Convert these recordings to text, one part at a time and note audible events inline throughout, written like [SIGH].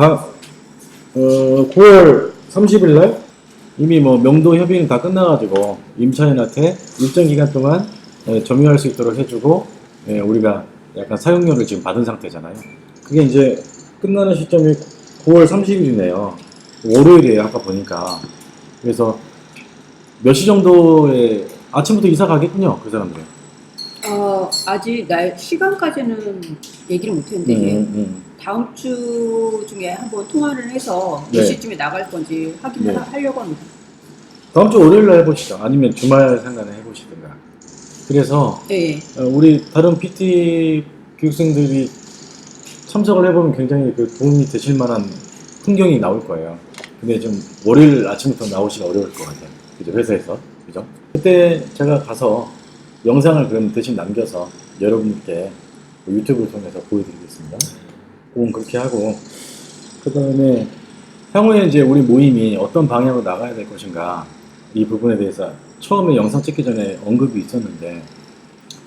다 어, 9월 30일 날 이미 뭐 명도 협의는 다 끝나가지고 임차인한테 일정 기간 동안 예, 점유할 수 있도록 해주고 예, 우리가 약간 사용료를 지금 받은 상태잖아요. 그게 이제 끝나는 시점이 9월 30일이네요. 월요일이에요. 아까 보니까. 그래서 몇 시 정도에 아침부터 이사 가겠군요. 그 사람들은. 어, 아직 날 시간까지는 얘기를 못했는데 음, 음. 다음 주 중에 한번 통화를 해서 몇 네. 시쯤에 나갈 건지 확인을 네. 하- 하려고 합니다. 다음 주 월요일 날 해보시죠. 아니면 주말 상간에 해보시든가. 그래서 네. 어, 우리 다른 PT 교육생들이 참석을 해보면 굉장히 그 도움이 되실 만한 풍경이 나올 거예요. 근데 좀 월요일 아침부터 나오시기 어려울 것 같아요. 그죠? 회사에서. 그죠? 그때 제가 가서 영상을 그럼 대신 남겨서 여러분께 그 유튜브를 통해서 보여드리겠습니다. 그건 그렇게 하고, 그 다음에 향후에 이제 우리 모임이 어떤 방향으로 나가야 될 것인가, 이 부분에 대해서 처음에 영상 찍기 전에 언급이 있었는데,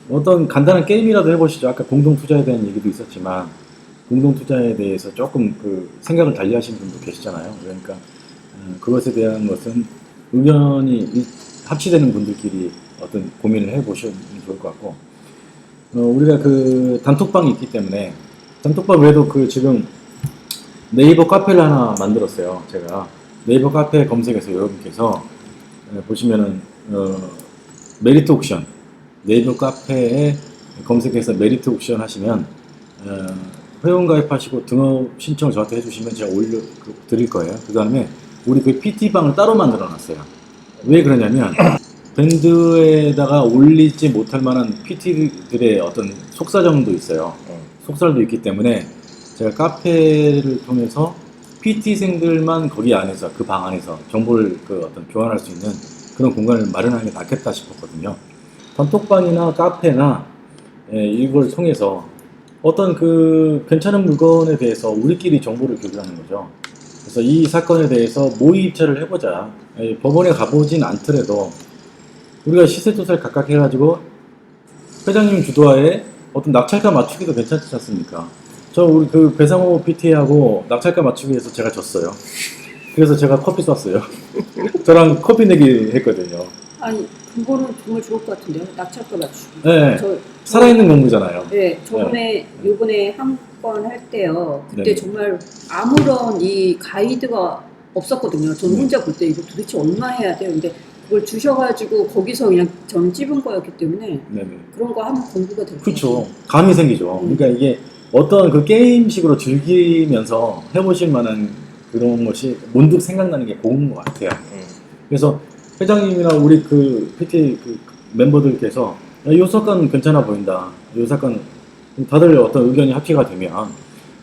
어떤 간단한 게임이라도 해보시죠. 아까 공동 투자에 대한 얘기도 있었지만 공동 투자에 대해서 조금 그 생각을 달리하신 분도 계시잖아요. 그러니까 음, 그것에 대한 것은 의견이 일- 합치되는 분들끼리 어떤 고민을 해보시면 좋을 것 같고 어, 우리가 그 단톡방이 있기 때문에 단톡방 외에도 그 지금 네이버 카페를 하나 만들었어요. 제가 네이버 카페 검색해서 여러분께서 에, 보시면은 어, 메리트 옥션 네이버 카페에 검색해서 메리트 옥션 하시면 어, 회원 가입하시고 등업 신청을 저한테 해주시면 제가 올려 그- 드릴 거예요. 그 다음에 우리 그 PT 방을 따로 만들어 놨어요. 왜 그러냐면 [COUGHS] 밴드에다가 올리지 못할 만한 PT들의 어떤 속사정도 있어요. 속살도 있기 때문에 제가 카페를 통해서 PT생들만 거기 안에서 그 방 안에서 정보를 그 어떤 교환할 수 있는 그런 공간을 마련하는 게 낫겠다 싶었거든요. 단톡방이나 카페나 예, 이걸 통해서 어떤 그 괜찮은 물건에 대해서 우리끼리 정보를 교류하는 거죠. 그래서 이 사건에 대해서 모의 입찰을 해보자. 예, 법원에 가보진 않더라도 우리가 시세 조사를 각각 해가지고 회장님 주도하에 어떤 낙찰가 맞추기도 괜찮지 않습니까? 저 우리 그 배상호 PT하고 낙찰가 맞추기 위해서 제가 졌어요. 그래서 제가 커피 쐈어요. [LAUGHS] 저랑 커피 내기 했거든요. 아니 그거는 정말 좋을 것 같은데요. 낙찰가 맞추기. 네, 저 살아있는 공부잖아요. 네, 저번에 요번에 한 건 할 때요. 그때 네. 정말 아무런 이 가이드가 없었거든요. 저는 네. 혼자 볼 때 이거 도대체 얼마 해야 돼요. 근데 그걸 주셔가지고 거기서 그냥 저는 찝은 거였기 때문에 네네. 그런 거 하면 공부가 될것 그렇죠. 감이 생기죠. 음. 그러니까 이게 어떤 그 게임식으로 즐기면서 해보실 만한 그런 것이 문득 생각나는 게 고운 것 같아요. 그래서 회장님이나 우리 그 PT 그 멤버들께서 야, 이 사건 괜찮아 보인다. 이 사건 다들 어떤 의견이 합치가 되면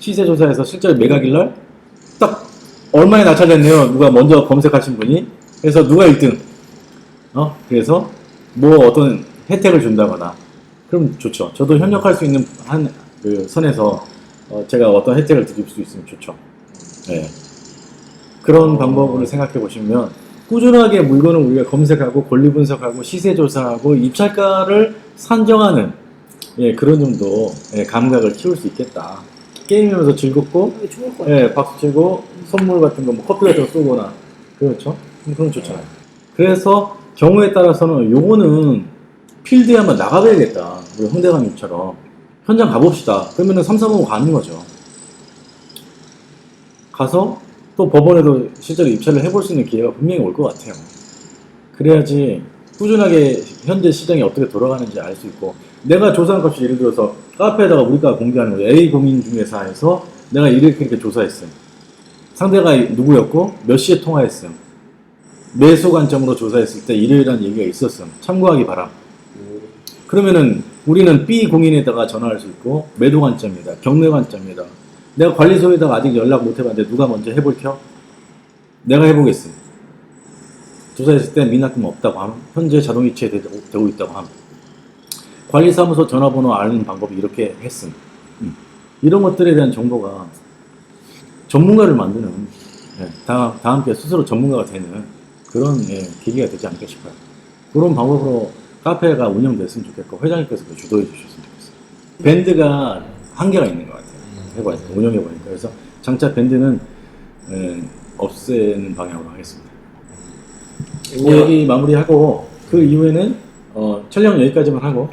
시세 조사에서 실제로 매각일 날 딱 얼마에 낙찰됐네요. 누가 먼저 검색하신 분이 그래서 누가 1등 어 그래서 뭐 어떤 혜택을 준다거나 그럼 좋죠. 저도 협력할 수 있는 한 그 선에서 어, 제가 어떤 혜택을 드릴 수 있으면 좋죠. 네. 그런 방법을 생각해 보시면 꾸준하게 물건을 우리가 검색하고 권리 분석하고 시세 조사하고 입찰가를 산정하는 예, 그런 정도 예, 감각을 키울 수 있겠다. 게임이면서 즐겁고 어, 좋을 것 같아요. 예, 박수 치고 선물 같은 거, 뭐 커피 같은 거 쏘거나 그렇죠? 음, 그럼 좋잖아요. 그래서 경우에 따라서는 요거는 필드에 한번 나가봐야겠다. 우리 홍대감님처럼 현장 가봅시다. 그러면은 3, 4번 가는 거죠. 가서 또 법원에도 실제로 입찰을 해볼 수 있는 기회가 분명히 올 것 같아요. 그래야지 꾸준하게 현재 시장이 어떻게 돌아가는지 알 수 있고 내가 조사한 값이 예를 들어서 카페에다가 우리가 공개하는 거예요. A 공인중개사에서 내가 이렇게 이렇게 조사했어요. 상대가 누구였고 몇 시에 통화했음. 매수 관점으로 조사했을 때 이러이러한 얘기가 있었음. 참고하기 바람. 그러면은 우리는 B 공인에다가 전화할 수 있고 매도 관점이다. 경매 관점이다. 내가 관리소에다가 아직 연락 못 해봤는데 누가 먼저 해볼 켜? 내가 해보겠음. 조사했을 때 미납금 없다고 함. 현재 자동 이체 되- 되고 있다고 함. 관리사무소 전화번호 아는 방법이 이렇게 했음. 음. 이런 것들에 대한 정보가 전문가를 만드는 예, 다, 다 함께 스스로 전문가가 되는 그런 예, 계기가 되지 않을까 싶어요. 그런 방법으로 카페가 운영됐으면 좋겠고 회장님께서 그 주도해 주셨으면 좋겠어요. 밴드가 한계가 있는 것 같아요. 해봐요. 운영해 보니까 그래서 장차 밴드는 에, 없애는 방향으로 하겠습니다. 그뭐 얘기 마무리하고 그 이후에는 어, 촬영 여기까지만 하고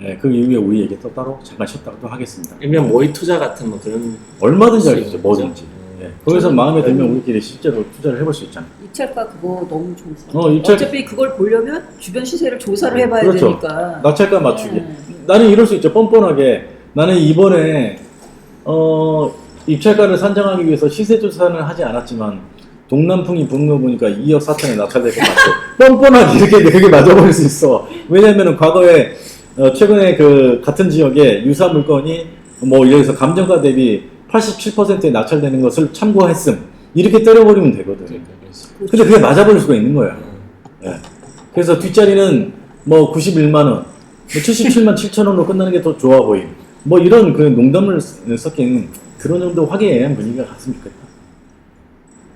예, 그 이후에 우리 얘기 또 따로 잠깐 쉬었다가 또 하겠습니다. 일명 모의 투자 같은 뭐 그런 얼마든지 할수 하겠죠, 있는 뭐든지. 예, 거기서 마음에 들면 음. 우리끼리 실제로 투자를 해볼 수 있잖아요. 입찰가 그거 너무 좋은 것 같아요. 어, 입찰- 어차피 그걸 보려면 주변 시세를 조사를 해봐야 그렇죠. 되니까. 낙찰가 맞추기. 네. 나는 이럴 수 있죠. 뻔뻔하게. 나는 이번에 어, 입찰가를 산정하기 위해서 시세 조사는 하지 않았지만 동남풍이 부는 거 보니까 2억 4천에 낙찰될 것 같고 뻔뻔하게 이렇게 그게 맞아버릴 수 있어. 왜냐면은 과거에 어, 최근에 그 같은 지역에 유사 물건이 뭐 예를 들어서 감정가 대비 87%에 낙찰되는 것을 참고했음. 이렇게 때려버리면 되거든. 근데 그게 맞아버릴 수가 있는 거야. 예. 그래서 뒷자리는 뭐 91만 원, 뭐 77만 7천 원으로 끝나는 게 더 좋아 보임. 뭐 이런 그 농담을 섞인 그런 정도 화기애애한 분위기가 갔으면 좋겠다.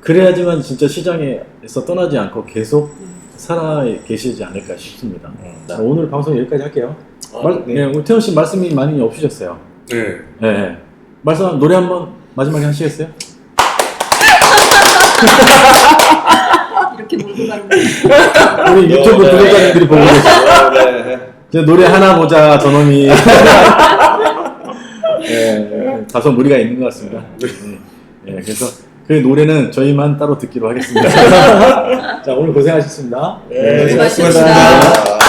그래야지만 진짜 시장에서 떠나지 않고 계속 살아 계시지 않을까 싶습니다. 자, 오늘 방송 여기까지 할게요. 말, 네. 네, 우리 태원 씨 말씀이 많이 없으셨어요. 네. 예, 예. 말씀 노래 한번 마지막에 하시겠어요? [LAUGHS] 이렇게 몰고 가는 거. 우리 유튜브 네. 구독자님들이 보고 계세요. 네. 저 노래 하나 보자 저놈이 [LAUGHS] 예, 다소 무리가 있는 것 같습니다. 예, 그래서 그 노래는 저희만 따로 듣기로 하겠습니다. [LAUGHS] 자 오늘 고생하셨습니다. 네, 수고하셨습니다. 수고하셨습니다.